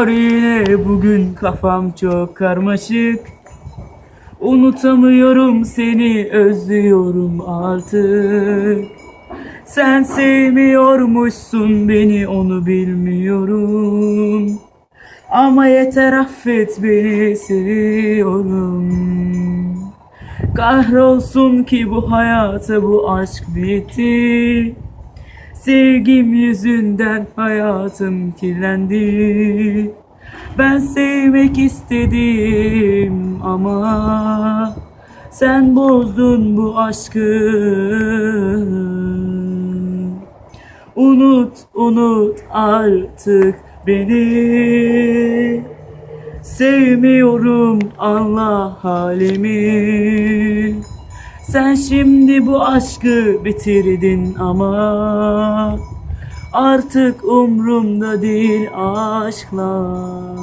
Yine bugün kafam çok karmaşık. Unutamıyorum seni özlüyorum artık. Sen sevmiyormuşsun beni onu bilmiyorum. Ama yeter affet beni seviyorum. Kahrolsun ki bu hayata bu aşk bitti Sevgim yüzünden hayatım kirlendi. Ben sevmek istedim ama Sen bozdun bu aşkı. Unut unut artık beni. Sevmiyorum Allah halimi Sen şimdi bu aşkı bitirdin ama Artık umrumda değil aşklar